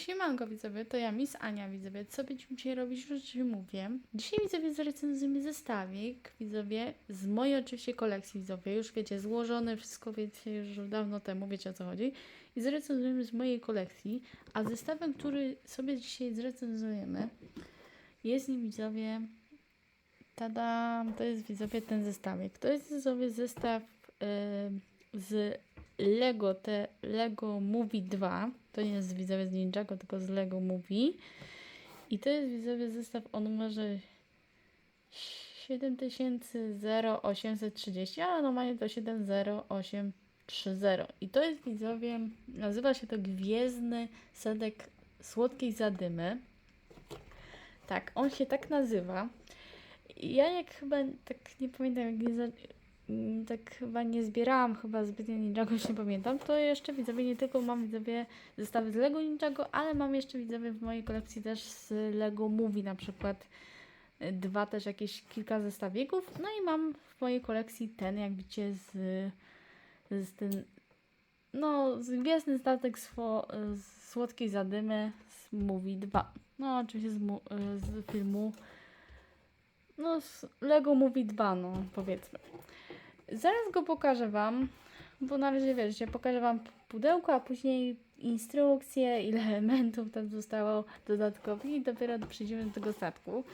Siemanko widzowie, to ja Miss Ania widzowie. Co będziemy dzisiaj robić? Już mówię. Dzisiaj widzowie zrecenzujemy zestawik, widzowie, z mojej oczywiście kolekcji widzowie. Już wiecie, złożone wszystko wiecie już dawno temu, wiecie o co chodzi. I zrecenzujemy z mojej kolekcji, a zestawem, który sobie dzisiaj zrecenzujemy, jest nim widzowie, tada, to jest widzowie ten zestawik. To jest widzowie zestaw yy, z Lego, te Lego Movie 2. To nie jest widzowie z Ninjago, tylko z Lego Movie. I to jest widzowie zestaw o numerze 700830, ale normalnie to 70830. I to jest widzowie, nazywa się to Gwiezdny Sadek Słodkiej Zadymy. Tak, on się tak nazywa. Ja jak chyba, tak nie pamiętam, jak nie tak chyba nie zbierałam chyba zbytnio Ninjago, już nie pamiętam, to jeszcze widzowie nie tylko mam widzowie zestawy z Lego Ninjago, ale mam jeszcze widzowie w mojej kolekcji też z Lego Movie na przykład. Y, dwa też jakieś kilka zestawików, no i mam w mojej kolekcji ten jak widzicie z, z ten no z Gwiezdny Statek swo, z Słodkiej Zadymy z Movie 2, no oczywiście z, y, z filmu no z Lego Movie 2 no powiedzmy. Zaraz go pokażę Wam, bo na razie wiecie, pokażę Wam pudełko, a później instrukcje, ile elementów tam zostało dodatkowych i dopiero przejdziemy do tego statku.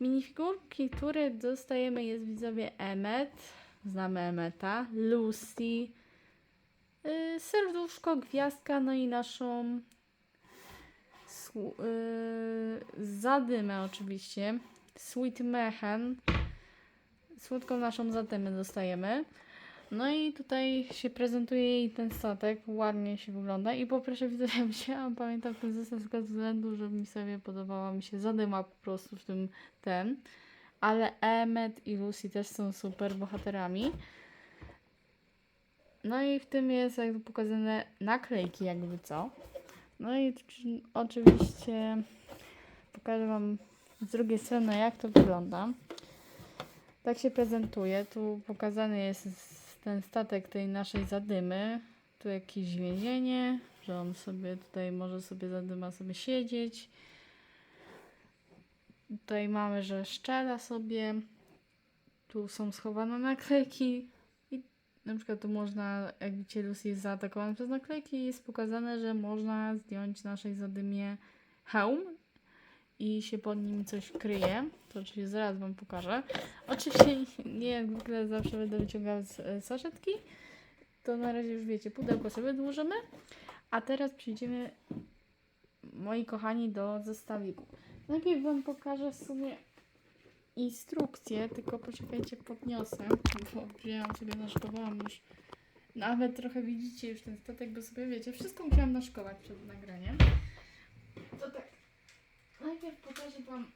Minifigurki, które dostajemy jest widzowie Emmet, znamy Emmeta, Lucy, yy, serduszko, gwiazdka, no i naszą yy, zadymę oczywiście, Sweet Mechan, słodką naszą zatymę dostajemy. No i tutaj się prezentuje jej ten statek, ładnie się wygląda i poproszę widzowie, wzięłam, pamiętam ten zestaw z względu, że mi sobie podobała mi się zadyma po prostu w tym ten, ale Emmet i Lucy też są super bohaterami. No i w tym jest jakby pokazane naklejki jakby co. No i oczy- oczywiście pokażę Wam z drugiej strony jak to wygląda. Tak się prezentuje. Tu pokazany jest ten statek tej naszej zadymy. Tu jakieś więzienie, że on sobie tutaj może sobie zadyma sobie siedzieć. Tutaj mamy, że szczela sobie. Tu są schowane naklejki. I na przykład tu można, jak widzicie, Lucy jest zaatakowany przez naklejki i jest pokazane, że można zdjąć naszej zadymie hełm i się pod nim coś kryje. To oczywiście zaraz Wam pokażę. Oczywiście nie jak zwykle zawsze będę wyciągała z e, saszetki. To na razie już wiecie, pudełko sobie odłożymy. A teraz przejdziemy, moi kochani, do zestawiku. Najpierw Wam pokażę w sumie instrukcję, tylko poczekajcie, podniosę, bo wzięłam sobie, naszkowałam już. Nawet trochę widzicie już ten statek, bo sobie wiecie, wszystko musiałam naszkować przed nagraniem. Najpierw pokażę Wam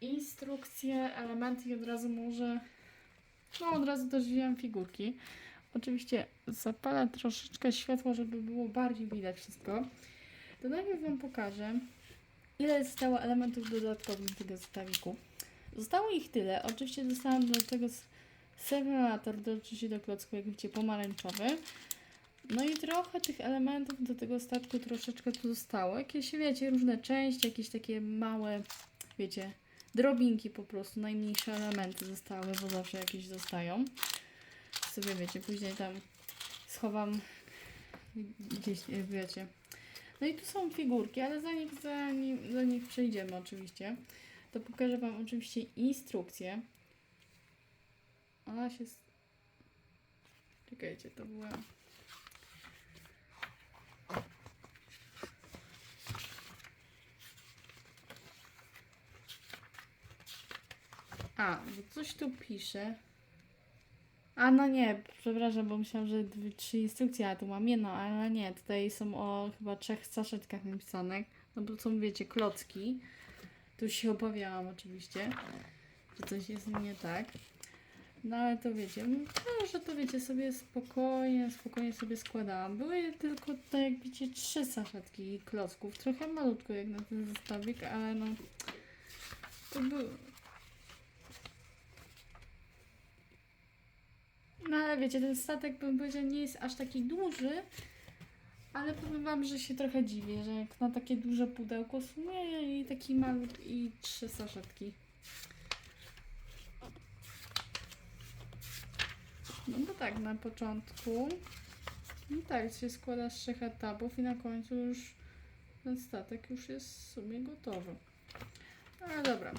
instrukcje, elementy i od razu może. No, od razu też wziąłem figurki. Oczywiście zapalę troszeczkę światła, żeby było bardziej widać wszystko. To najpierw Wam pokażę, ile zostało elementów dodatkowych do tego zestawiku. Zostało ich tyle. Oczywiście dostałam do tego s- symulator, do, oczywiście do klocku, jak widzicie, pomarańczowy. No i trochę tych elementów do tego statku troszeczkę tu zostało. Jakieś, wiecie, różne części, jakieś takie małe, wiecie, drobinki po prostu, najmniejsze elementy zostały, bo zawsze jakieś zostają. Sobie wiecie, później tam schowam gdzieś, e, wiecie. No i tu są figurki, ale zanim, zanim do nich przejdziemy oczywiście, to pokażę Wam oczywiście instrukcję. Ona się... Czekajcie, to była... A, bo coś tu pisze. A no nie, przepraszam, bo myślałam, że dwie, trzy instrukcje, a tu mam jedno, ale nie, tutaj są o chyba trzech saszetkach napisane, no bo są, wiecie, klocki. Tu się obawiałam oczywiście, że coś jest nie tak. No ale to wiecie, no, że to wiecie, sobie spokojnie, spokojnie sobie składałam. Były tylko tutaj, jak widzicie, trzy saszetki klocków, trochę malutko jak na ten zestawik, ale no, to był, No ale wiecie, ten statek bym powiedział nie jest aż taki duży, Ale powiem wam, że się trochę dziwię, że jak na takie duże pudełko sumie i taki malutki i trzy saszetki. No bo tak, na początku no tak, się składa z trzech etapów i na końcu już ten statek już jest w sumie gotowy. Ale dobra.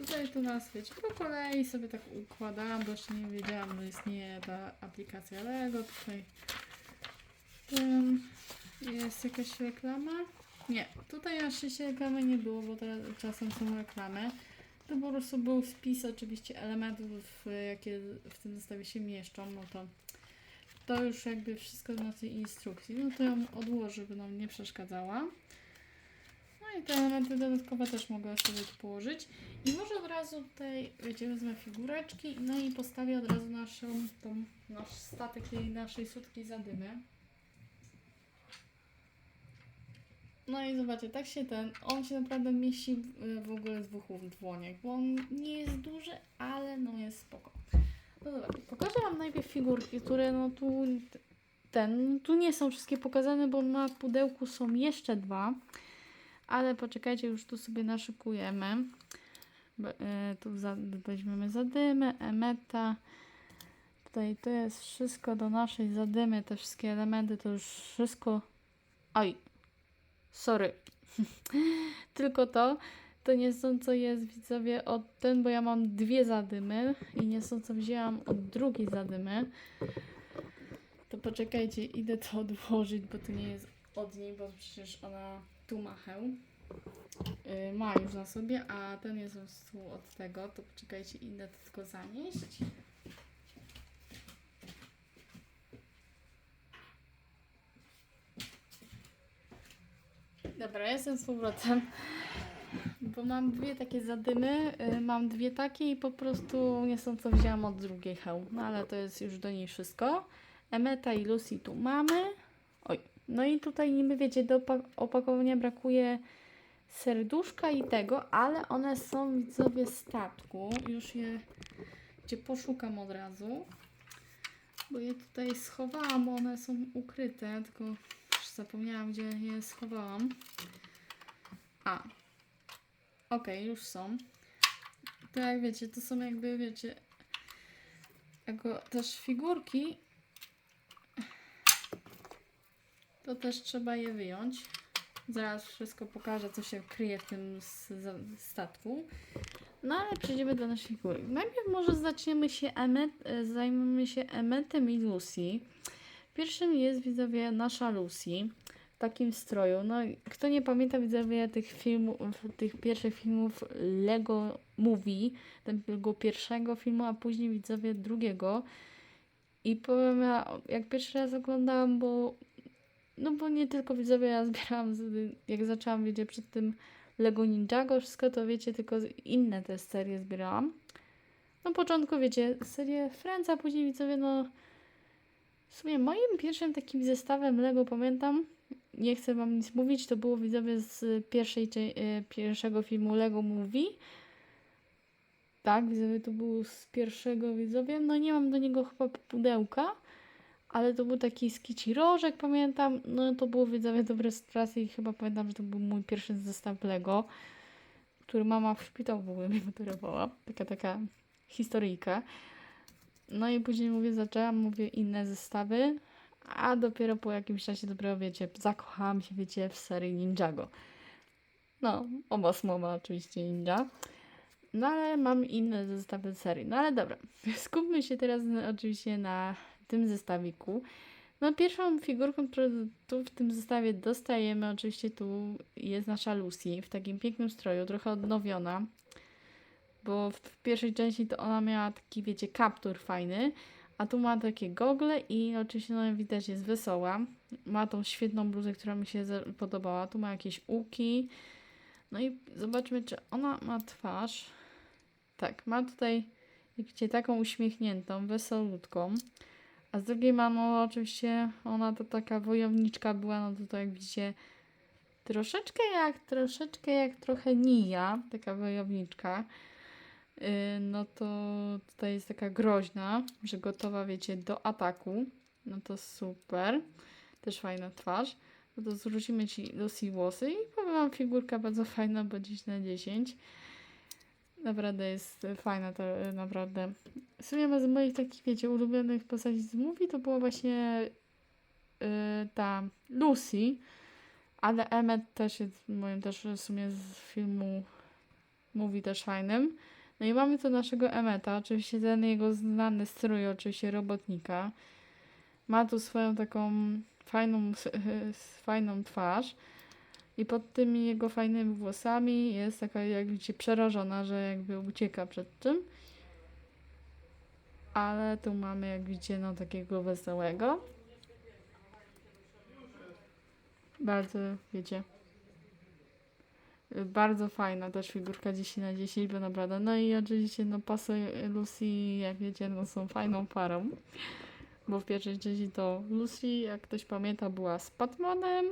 Tutaj tu nas wiecie, po kolei sobie tak układałam, bo jeszcze nie wiedziałam, że istnieje ta aplikacja Lego. Tutaj um, jest jakaś reklama. Nie, tutaj na szczęście reklamy nie było, bo teraz czasem są reklamy. To po prostu był spis oczywiście elementów, jakie w tym zestawie się mieszczą, no to to już jakby wszystko na tej instrukcji. No to ją odłożę, by nam nie przeszkadzała. No i te elementy dodatkowe też mogę sobie tu położyć. I może od razu tutaj, wiecie, wezmę figureczki, no i postawię od razu naszą, tą, nasz statek tej naszej słodkiej zadymy. No i zobaczcie, tak się ten, on się naprawdę mieści w, w ogóle z dwóch dłoniach, bo on nie jest duży, ale no jest spoko. No dobra, pokażę Wam najpierw figurki, które no tu ten, tu nie są wszystkie pokazane, bo na pudełku są jeszcze dwa, ale poczekajcie, już tu sobie naszykujemy. E, Tu weźmiemy zadymę, emeta. Tutaj to jest wszystko do naszej zadymy, te wszystkie elementy, to już wszystko. Oj, sorry. Tylko to. To nie są co jest widzowie od ten, bo ja mam dwie zadymy i nie są co wzięłam od drugiej zadymy. To poczekajcie, idę to odłożyć, bo to nie jest od niej, bo przecież ona tu ma hełm. Yy, ma już na sobie, a ten jest po prostu od tego. To poczekajcie, idę to tylko zanieść. Dobra, jestem z powrotem. Bo mam dwie takie zadymy, y, mam dwie takie i po prostu nie są co wzięłam od drugiej hełm. No ale to jest już do niej wszystko. Emeta i Lucy tu mamy. Oj, no i tutaj niby wiecie, do opa- opakowania brakuje serduszka i tego, ale one są widzowie statku. Już je gdzie poszukam od razu. Bo je tutaj schowałam, one są ukryte, tylko zapomniałam gdzie je schowałam. A, Okej, już są. To jak wiecie, to są jakby, wiecie, jako też figurki, to też trzeba je wyjąć. Zaraz wszystko pokażę, co się kryje w tym statku. No ale przejdziemy do naszych figurek. Najpierw może zaczniemy się emet, zajmiemy się Emetem i Lucy. Pierwszym jest widzowie nasza Lucy w takim stroju. No, kto nie pamięta widzowie tych filmów, tych pierwszych filmów Lego Movie, tego pierwszego filmu, a później widzowie drugiego. I powiem, ja, jak pierwszy raz oglądałam, bo no bo nie tylko widzowie, ja zbierałam, jak zaczęłam, wiecie, przed tym Lego Ninjago, wszystko to wiecie, tylko inne te serie zbierałam. Na początku, wiecie, serię Friends, a później widzowie, no w sumie moim pierwszym takim zestawem Lego pamiętam, nie chcę wam nic mówić, to było widzowie z pierwszej, e, pierwszego filmu Lego Movie. Tak, widzowie, to był z pierwszego widzowie. No nie mam do niego chyba pudełka, ale to był taki skici rożek, pamiętam. No to było widzowie dobre strasy i chyba pamiętam, że to był mój pierwszy zestaw Lego, który mama w szpitalu w ogóle mi podarowała. Taka, taka historyjka. No i później mówię, zaczęłam, mówię, inne zestawy, a dopiero po jakimś czasie dopiero, wiecie, zakochałam się, wiecie, w serii Ninjago. No, oba słowa oczywiście ninja. No ale mam inne zestawy serii. No ale dobra, skupmy się teraz oczywiście na tym zestawiku. No pierwszą figurką, którą tu w tym zestawie dostajemy, oczywiście tu jest nasza Lucy w takim pięknym stroju, trochę odnowiona. Bo w, pierwszej części to ona miała taki, wiecie, kaptur fajny, a tu ma takie gogle i oczywiście no, widać jest wesoła. Ma tą świetną bluzę, która mi się podobała. Tu ma jakieś łuki. No i zobaczmy, czy ona ma twarz. Tak, ma tutaj, widzicie, taką uśmiechniętą, wesolutką. A z drugiej ma, no oczywiście, ona to taka wojowniczka była, no to, to jak widzicie, troszeczkę jak, troszeczkę jak trochę Nia, taka wojowniczka. Yy, no to tutaj jest taka groźna, że gotowa, wiecie, do ataku. No to super. Też fajna twarz. No to zwrócimy Ci Lucy włosy i powiem Wam, figurka bardzo fajna, bo 10 na 10. Naprawdę jest fajna, to naprawdę. W sumie z moich takich, wiecie, ulubionych postaci z movie to była właśnie e, ta Lucy, ale Emmet też jest moim też w sumie z filmu mówi też fajnym. No i mamy tu naszego Emeta, oczywiście ten jego znany strój, oczywiście robotnika. Ma tu swoją taką fajną, fajną twarz. I pod tymi jego fajnymi włosami jest taka, jak widzicie, przerażona, że jakby ucieka przed czym. Ale tu mamy, jak widzicie, no takiego wesołego. Bardzo, wiecie, bardzo fajna też figurka 10 na 10, bo naprawdę. No i oczywiście, no Paso i Lucy, jak wiecie, no są fajną parą. Bo w pierwszej części to Lucy, jak ktoś pamięta, była z Batmanem,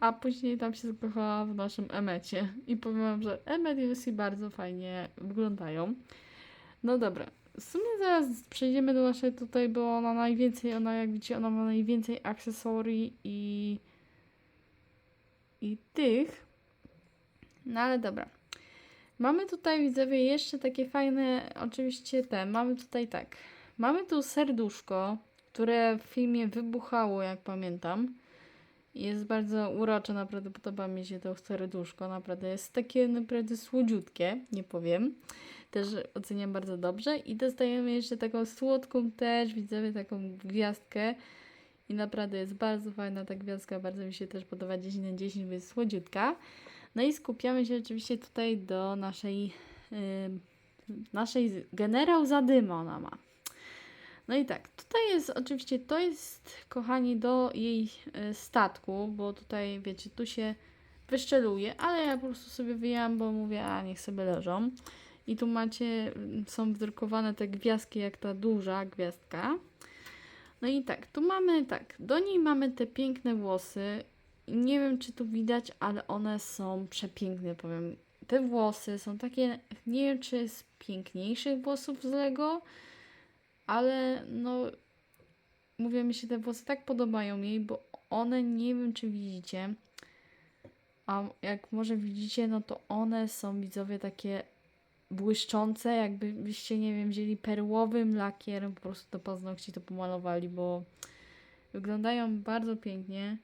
a później tam się zakochała w naszym Emecie. I powiem wam, że Emmet i Lucy bardzo fajnie wyglądają. No dobra, w sumie zaraz przejdziemy do naszej tutaj, bo ona najwięcej, ona jak widzicie, ona ma najwięcej akcesorii i i tych. No ale dobra. Mamy tutaj, widzowie, jeszcze takie fajne, oczywiście te, mamy tutaj tak. Mamy tu serduszko, które w filmie wybuchało, jak pamiętam. Jest bardzo urocze, naprawdę podoba mi się to serduszko, naprawdę jest takie naprawdę słodziutkie, nie powiem. Też oceniam bardzo dobrze. I dostajemy jeszcze taką słodką też, widzowie, taką gwiazdkę. I naprawdę jest bardzo fajna ta gwiazdka, bardzo mi się też podoba 10 na 10, bo jest słodziutka. No i skupiamy się oczywiście tutaj do naszej, yy, naszej generał Zadyma ona ma. No i tak, tutaj jest oczywiście, to jest, kochani, do jej y, statku, bo tutaj, wiecie, tu się wyszczeluje, ale ja po prostu sobie wyjęłam, bo mówię, a niech sobie leżą. I tu macie, są wdrukowane te gwiazdki, jak ta duża gwiazdka. No i tak, tu mamy tak, do niej mamy te piękne włosy. Nie wiem, czy tu widać, ale one są przepiękne, powiem. Te włosy są takie, nie wiem, czy z piękniejszych włosów z Lego, ale no, mówię mi się, te włosy tak podobają jej, bo one, nie wiem, czy widzicie, a jak może widzicie, no to one są, widzowie, takie błyszczące, jakbyście, nie wiem, wzięli perłowym lakierem po prostu do paznokci to pomalowali, bo wyglądają bardzo pięknie.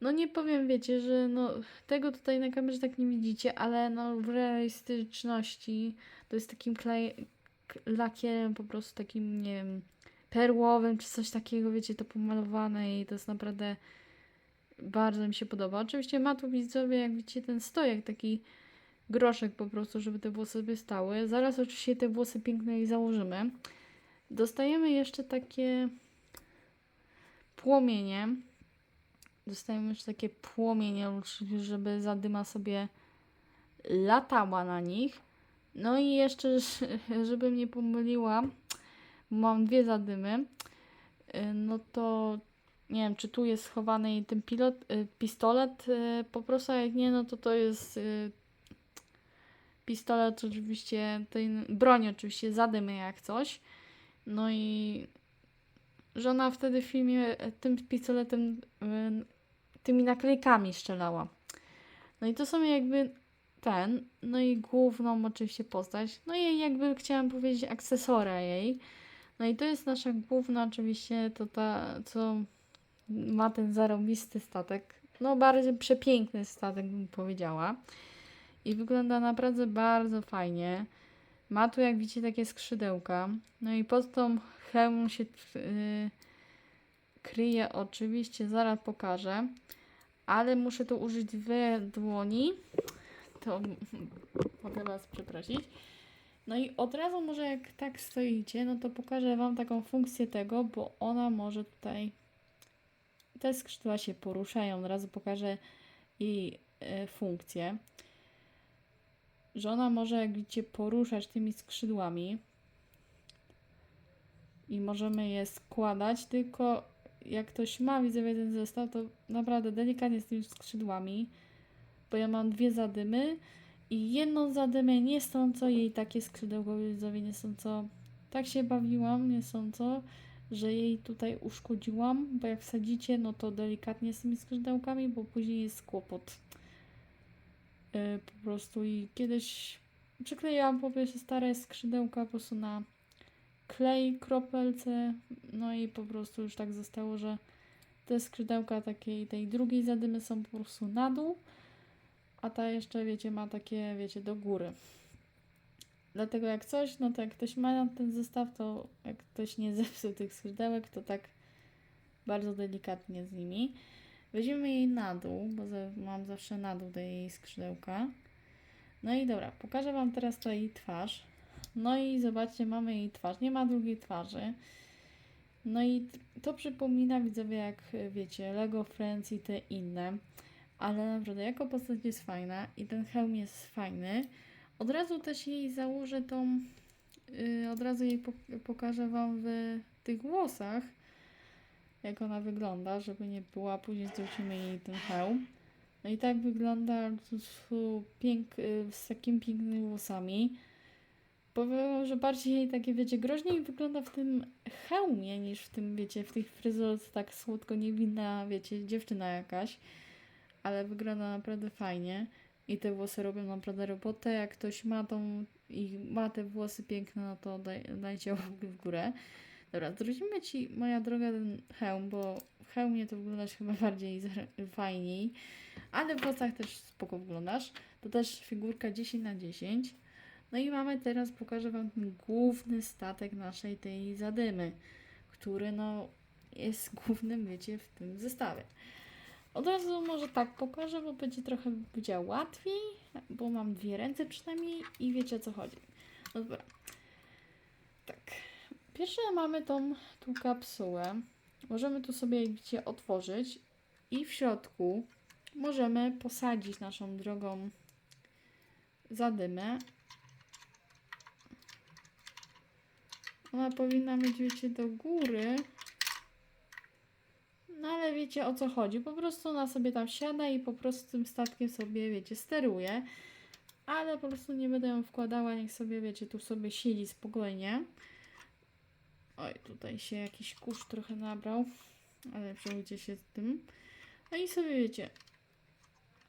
No nie powiem, wiecie, że no tego tutaj na kamerze tak nie widzicie, ale no w realistyczności to jest takim klej, lakierem po prostu takim, nie wiem, perłowym czy coś takiego, wiecie, to pomalowane i to jest naprawdę bardzo mi się podoba. Oczywiście ma tu widzowie, jak widzicie, ten stojak, taki groszek po prostu, żeby te włosy sobie stały. Zaraz oczywiście te włosy piękne i założymy. Dostajemy jeszcze takie płomienie. Dostajemy jeszcze takie płomienie, żeby zadyma sobie latała na nich. No i jeszcze, żebym nie pomyliła, mam dwie zadymy, no to nie wiem, czy tu jest schowany ten pilot, y, pistolet y, po prostu, a jak nie, no to to jest y, pistolet oczywiście, tej broń oczywiście, zadymy jak coś. No i żona wtedy w filmie tym pistoletem, tymi naklejkami strzelała. No i to są jakby ten, no i główną oczywiście postać. No i jakby chciałam powiedzieć akcesora jej. No i to jest nasza główna oczywiście, to ta, co ma ten zarobisty statek. No, bardzo przepiękny statek, bym powiedziała. I wygląda naprawdę bardzo fajnie. Ma tu, jak widzicie, takie skrzydełka. No i pod tą hełmą się yy, kryje, oczywiście, zaraz pokażę. Ale muszę tu użyć dwie dłoni. To mogę Was przeprosić. No i od razu może jak tak stoicie, no to pokażę Wam taką funkcję tego, bo ona może tutaj te skrzydła się poruszają. Od razu pokażę jej funkcję. Że ona może, jak widzicie, poruszać tymi skrzydłami. I możemy je składać, tylko jak ktoś ma, widzowie, ten zestaw, to naprawdę delikatnie z tymi skrzydłami, bo ja mam dwie zadymy i jedną zadymę nie są co jej takie skrzydełko, widzowie, nie są co tak się bawiłam, nie sądzę, że jej tutaj uszkodziłam, bo jak wsadzicie, no to delikatnie z tymi skrzydełkami, bo później jest kłopot. Yy, po prostu i kiedyś przyklejałam po prostu stare skrzydełka po prostu na klej, kropelce, no i po prostu już tak zostało, że te skrzydełka takiej tej drugiej zadymy są po prostu na dół, a ta jeszcze, wiecie, ma takie, wiecie, do góry. Dlatego jak coś, no to jak ktoś ma ten zestaw, to jak ktoś nie zepsuł tych skrzydełek, to tak bardzo delikatnie z nimi. Weźmiemy jej na dół, bo mam zawsze na dół daję jej skrzydełka. No i dobra, pokażę Wam teraz to jej twarz. No i zobaczcie, mamy jej twarz, nie ma drugiej twarzy. No i to przypomina widzowie, jak wiecie, Lego Friends i te inne. Ale naprawdę, jako postać jest fajna i ten hełm jest fajny. Od razu też jej założę tą, yy, od razu jej pok- pokażę Wam w tych włosach, jak ona wygląda, żeby nie była, później zwrócimy jej ten hełm. No i tak wygląda pięk, y, z takimi pięknymi włosami. Powiem, że bardziej takie, wiecie, groźniej wygląda w tym hełmie niż w tym, wiecie, w tych fryzurce tak słodko niewinna, wiecie, dziewczyna jakaś. Ale wygląda naprawdę fajnie. I te włosy robią naprawdę robotę. Jak ktoś ma tą i ma te włosy piękne, no to daj, dajcie łapkę w górę. Dobra, zwrócimy Ci, moja droga, ten hełm, bo w hełmie to wyglądasz chyba bardziej fajniej, ale w włosach też spoko wyglądasz. To też figurka 10 na 10. No i mamy teraz, pokażę Wam ten główny statek naszej tej zadymy, który no jest głównym, wiecie, w tym zestawie. Od razu może tak pokażę, bo będzie trochę będzie łatwiej, bo mam dwie ręce przynajmniej i wiecie o co chodzi. No dobra. Tak. Pierwsze mamy tą tu kapsułę. Możemy tu sobie, widzicie, otworzyć i w środku możemy posadzić naszą drogą zadymę. Ona powinna mieć, wiecie, do góry. No ale wiecie o co chodzi. Po prostu ona sobie tam siada i po prostu tym statkiem sobie, wiecie, steruje. Ale po prostu nie będę ją wkładała, niech sobie, wiecie, tu sobie siedzi spokojnie. Oj, tutaj się jakiś kurz trochę nabrał, ale przejmujcie się z tym. No i sobie wiecie.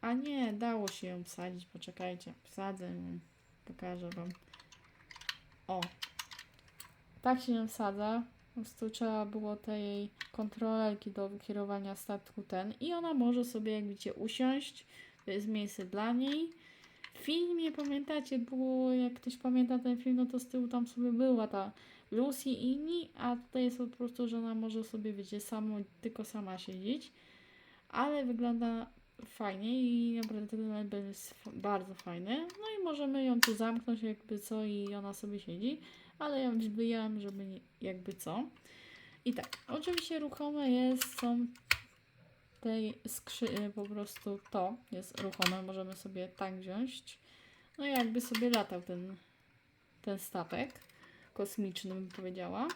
A nie, dało się ją wsadzić, poczekajcie. Wsadzę ją, pokażę wam. O, tak się ją wsadza. Po prostu trzeba było tej kontrolerki do wykierowania statku ten i ona może sobie, jak widzicie, usiąść. To jest miejsce dla niej. W filmie, pamiętacie, było, jak ktoś pamięta ten film, no to z tyłu tam sobie była ta Lucy i inni, a tutaj jest po prostu, że ona może sobie, wiecie, samo, tylko sama siedzieć. Ale wygląda fajnie i naprawdę ten mebel jest bardzo fajny. No i możemy ją tu zamknąć jakby co i ona sobie siedzi, ale ją wyjęłam, żeby nie, jakby co. I tak, oczywiście ruchome jest, są tej skrzy, y, po prostu to jest ruchome, możemy sobie tak wziąć. No i jakby sobie latał ten, ten statek kosmiczny, bym powiedziała.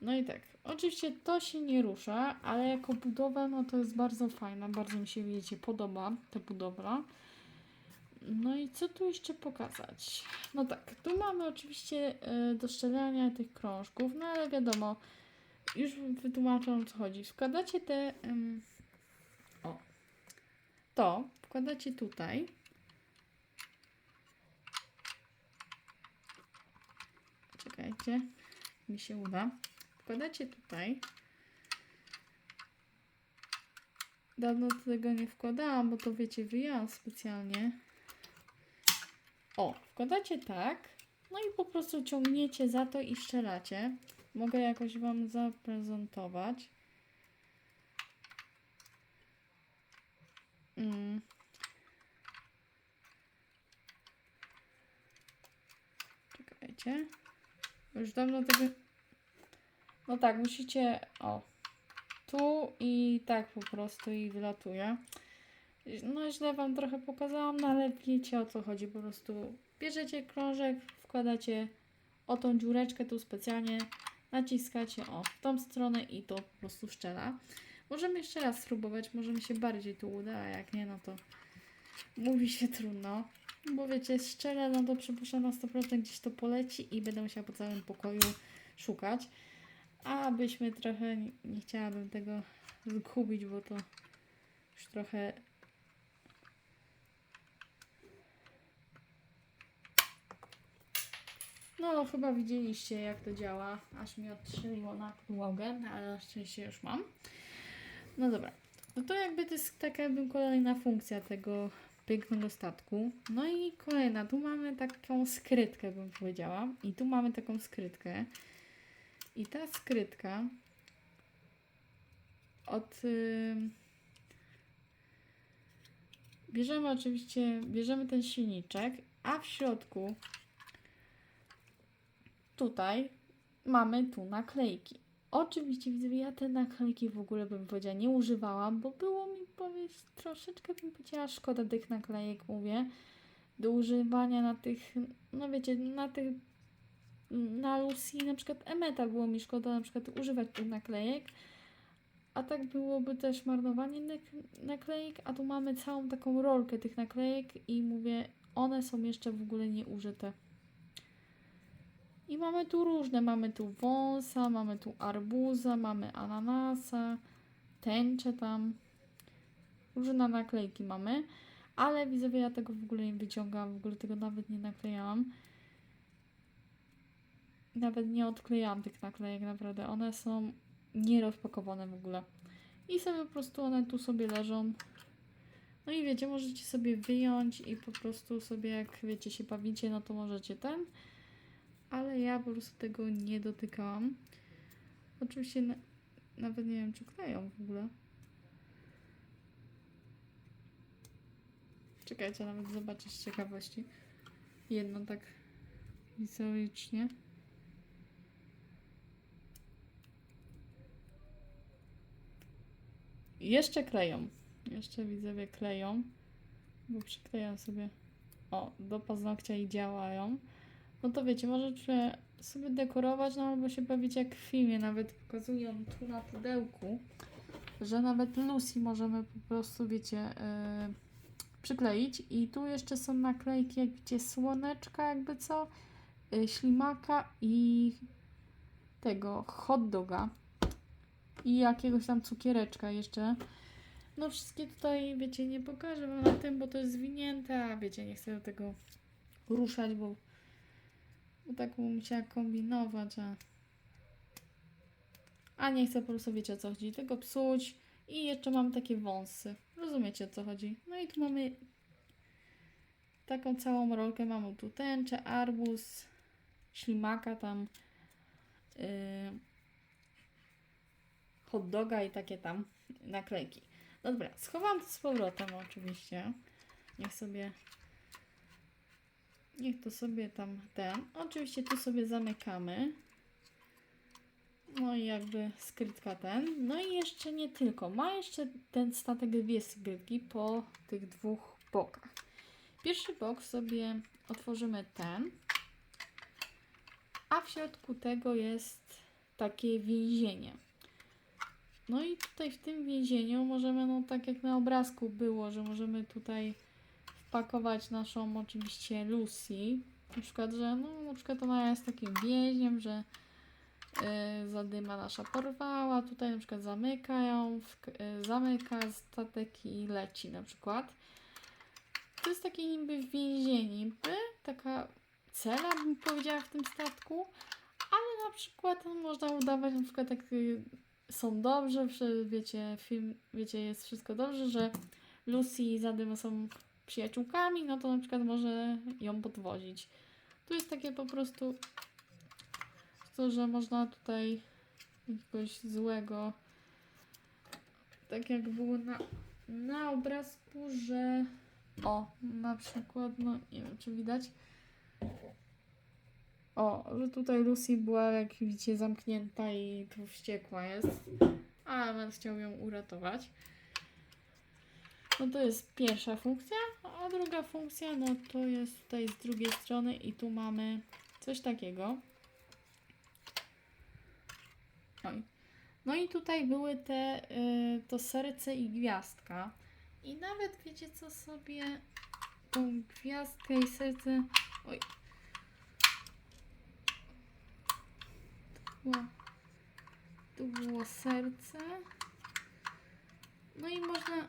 No i tak, oczywiście to się nie rusza, ale jako budowa, no to jest bardzo fajna, bardzo mi się, wiecie, podoba ta budowla. No i co tu jeszcze pokazać? No tak, tu mamy oczywiście y, do strzelania tych krążków, no ale wiadomo, już wytłumaczę o co chodzi. Wkładacie te, o, to wkładacie tutaj. Czekajcie, mi się uda. Wkładacie tutaj. Dawno tego nie wkładałam, bo to wiecie, wyjęłam specjalnie. O, wkładacie tak. No i po prostu ciągniecie za to i szczelacie. Mogę jakoś Wam zaprezentować. Mm. Czekajcie. Już dawno tego... No tak, musicie... O. Tu i tak po prostu i wylatuje. No źle Wam trochę pokazałam, no ale wiecie o co chodzi. Po prostu bierzecie krążek, wkładacie o tą dziureczkę tu specjalnie, naciskacie o w tą stronę i to po prostu szczela. Możemy jeszcze raz spróbować, może mi się bardziej tu uda, a jak nie, no to mówi się trudno. Bo wiecie, szczerze, no to przypuszczam na 100% gdzieś to poleci i będę musiała po całym pokoju szukać. A byśmy trochę, nie, nie chciałabym tego zgubić, bo to już trochę No, chyba widzieliście, jak to działa. Aż mi odstrzeliło na podłogę, ale na szczęście już mam. No dobra. No to jakby to jest taka jakby kolejna funkcja tego pięknego statku. No i kolejna. Tu mamy taką skrytkę, bym powiedziała. I tu mamy taką skrytkę. I ta skrytka od... y, Bierzemy oczywiście, bierzemy ten silniczek, a w środku tutaj mamy tu naklejki. Oczywiście widzę, ja te naklejki w ogóle bym powiedziała nie używałam, bo było mi powiedz troszeczkę bym powiedziała szkoda tych naklejek, mówię, do używania na tych, no wiecie, na tych na Lucy na przykład Emeta było mi szkoda na przykład używać tych naklejek, a tak byłoby też marnowanie nak- naklejek, a tu mamy całą taką rolkę tych naklejek i mówię, one są jeszcze w ogóle nieużyte. I mamy tu różne, mamy tu wąsa, mamy tu arbuza, mamy ananasa, tęczę tam. Różne naklejki mamy, ale widzowie ja tego w ogóle nie wyciągam, w ogóle tego nawet nie naklejałam. Nawet nie odklejałam tych naklejek, naprawdę. One są nierozpakowane w ogóle. I sobie po prostu one tu sobie leżą. No i wiecie, możecie sobie wyjąć i po prostu sobie jak wiecie się bawicie, no to możecie ten ale ja po prostu tego nie dotykałam. Oczywiście na, nawet nie wiem, czy kleją w ogóle. Czekajcie, nawet zobaczyć z ciekawości. Jedno tak wizualicznie. Jeszcze kleją. Jeszcze widzowie kleją. Bo przykleją sobie o, do paznokcia i działają no to wiecie, możecie sobie dekorować, no albo się bawić jak w filmie, nawet pokazują tu na pudełku, że nawet Lucy możemy po prostu, wiecie, yy, przykleić i tu jeszcze są naklejki, jak widzicie, słoneczka jakby co, yy, ślimaka i tego hot doga i jakiegoś tam cukiereczka jeszcze. No wszystkie tutaj, wiecie, nie pokażę wam na tym, bo to jest zwinięte, a wiecie, nie chcę do tego ruszać, bo bo tak bym musiała kombinować, a... A nie chcę po prostu, wiecie o co chodzi, tego psuć. I jeszcze mam takie wąsy. Rozumiecie o co chodzi? No i tu mamy taką całą rolkę. Mamy tu tęczę, arbuz, ślimaka tam, yy, hot doga i takie tam naklejki. Dobra, schowam to z powrotem oczywiście. Niech sobie Niech to sobie tam ten. Oczywiście tu sobie zamykamy. No i jakby skrytka ten. No i jeszcze nie tylko. Ma jeszcze ten statek dwie skrytki po tych dwóch bokach. Pierwszy bok sobie otworzymy ten. A w środku tego jest takie więzienie. No i tutaj w tym więzieniu możemy, no tak jak na obrazku było, że możemy tutaj pakować naszą oczywiście Lucy. Na przykład, że no, na przykład ona jest takim więźniem, że yy, zadyma nasza porwała, tutaj na przykład zamyka ją, w, yy, zamyka statek i leci na przykład. To jest takie niby więzienie, niby taka cela bym powiedziała w tym statku, ale na przykład można udawać na przykład jak y, są dobrze, wiecie, film, wiecie, jest wszystko dobrze, że Lucy i Zadyma są przyjaciółkami, no to na przykład może ją podwozić. Tu jest takie po prostu to, że można tutaj jakiegoś złego tak jak było na, na obrazku, że o, na przykład, no nie wiem czy widać o, że tutaj Lucy była jak widzicie zamknięta i tu wściekła jest, a Eman chciał ją uratować. No to jest pierwsza funkcja, a druga funkcja, no to jest tutaj z drugiej strony i tu mamy coś takiego. Oj. No i tutaj były te, y, to serce i gwiazdka. I nawet wiecie co sobie tą gwiazdkę i serce. Oj. Tu było, tu było serce. No i można.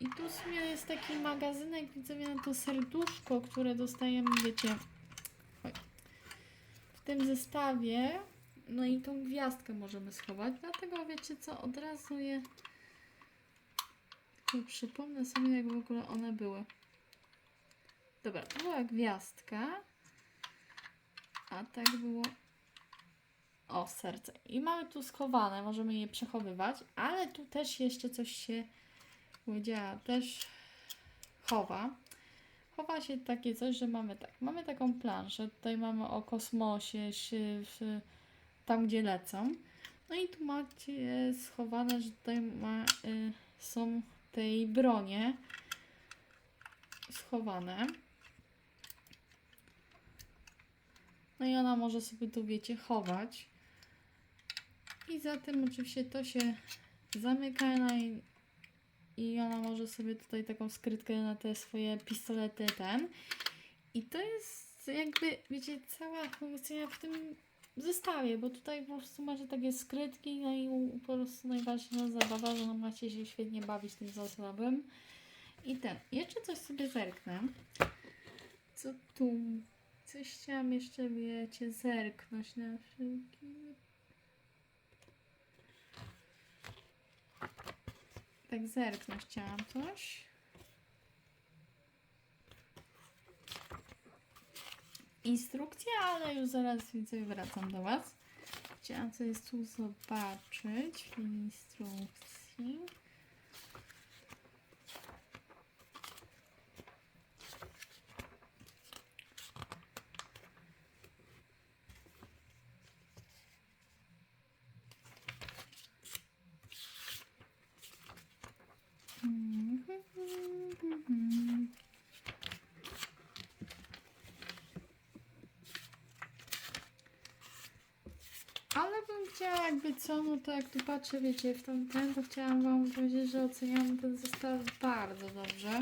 I tu w sumie jest taki magazynek, widzowie, na to serduszko, które dostajemy, wiecie, w tym zestawie. No i tą gwiazdkę możemy schować, dlatego wiecie co, od razu je tylko przypomnę sobie, jak w ogóle one były. Dobra, to była gwiazdka, a tak było o, serce. I mamy tu schowane, możemy je przechowywać, ale tu też jeszcze coś się powiedziała, też chowa. Chowa się takie coś, że mamy tak, mamy taką planszę, tutaj mamy o kosmosie, tam gdzie lecą. No i tu macie schowane, że tutaj ma, y, są tej bronie schowane. No i ona może sobie tu, wiecie, chować. I zatem oczywiście to się zamyka no i, i ona może sobie tutaj taką skrytkę na te swoje pistolety ten. I to jest jakby, wiecie, cała funkcja w tym zestawie, bo tutaj po prostu macie takie skrytki, no i po prostu najważniejsza zabawa, że no macie się świetnie bawić tym zasobem. I ten, jeszcze coś sobie zerknę. Co tu? Coś chciałam jeszcze, wiecie, zerknąć na wszelki... Tak zerknąć chciałam coś. Instrukcja, ale już zaraz widzę, wracam do Was. Chciałam coś tu zobaczyć w instrukcji. Ale bym chciała jakby co, no to jak tu patrzę, wiecie, w ten, ten to chciałam Wam powiedzieć, że oceniam ten zestaw bardzo dobrze.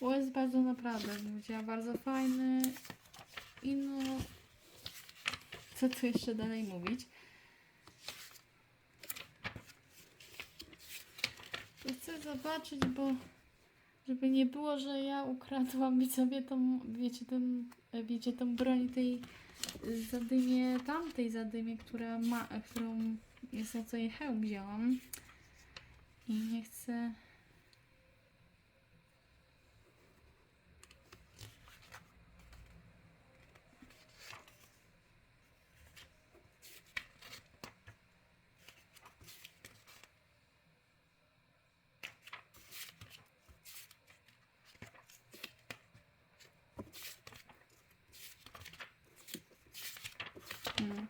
Bo jest bardzo naprawdę, powiedziała, bardzo fajny. I no, co tu jeszcze dalej mówić? To chcę zobaczyć, bo żeby nie było, że ja ukradłam sobie tą, wiecie, ten, wiecie, tą broń tej zadymie, tamtej zadymie, która ma, którą jest na co jej hełm wzięłam. I nie chcę... Mm.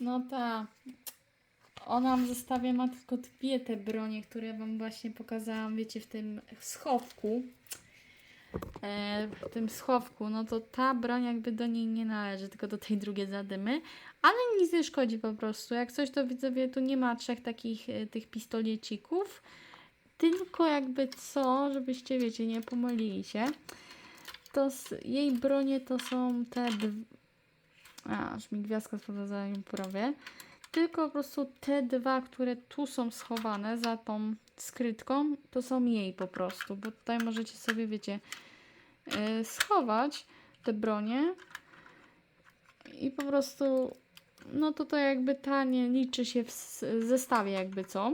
No ta. Ona w zestawie ma tylko dwie te bronie, które Wam właśnie pokazałam, wiecie, w tym schowku. E, w tym schowku, no to ta broń jakby do niej nie należy, tylko do tej drugiej zadymy. Ale nic nie szkodzi po prostu. Jak coś to widzowie, tu nie ma trzech takich e, tych pistolecików. Tylko jakby co, żebyście wiecie, nie pomylili się. To s- jej bronie to są te. A, aż mi gwiazdka spadła zanim prawie. Tylko po prostu te dwa, które tu są schowane za tą skrytką, to są jej po prostu. Bo tutaj możecie sobie, wiecie, yy, schować te bronie. I po prostu, no to to jakby ta nie liczy się w zestawie jakby co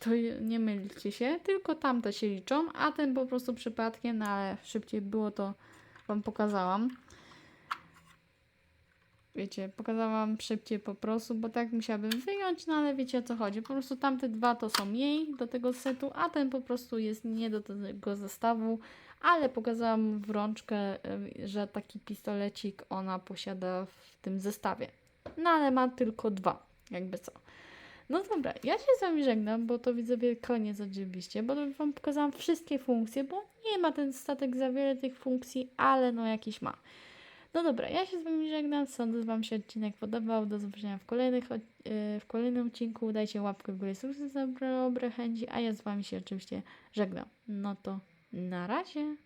to nie mylcie się, tylko tamte się liczą, a ten po prostu przypadkiem, no ale szybciej było to Wam pokazałam. Wiecie, pokazałam szybciej po prostu, bo tak musiałabym wyjąć, no ale wiecie o co chodzi. Po prostu tamte dwa to są jej do tego setu, a ten po prostu jest nie do tego zestawu, ale pokazałam w rączkę, y, że taki pistolecik ona posiada w tym zestawie. No ale ma tylko dwa, jakby co. No dobra, ja się z Wami żegnam, bo to widzowie koniec oczywiście, bo Wam pokazałam wszystkie funkcje, bo nie ma ten statek za wiele tych funkcji, ale no jakiś ma. No dobra, ja się z Wami żegnam. Sądzę, że Wam się odcinek podobał. Do zobaczenia w, kolejnych, yy, w kolejnym odcinku. Dajcie łapkę w górę, subskrypcję za dobre chęci, a ja z Wami się oczywiście żegnam. No to na razie.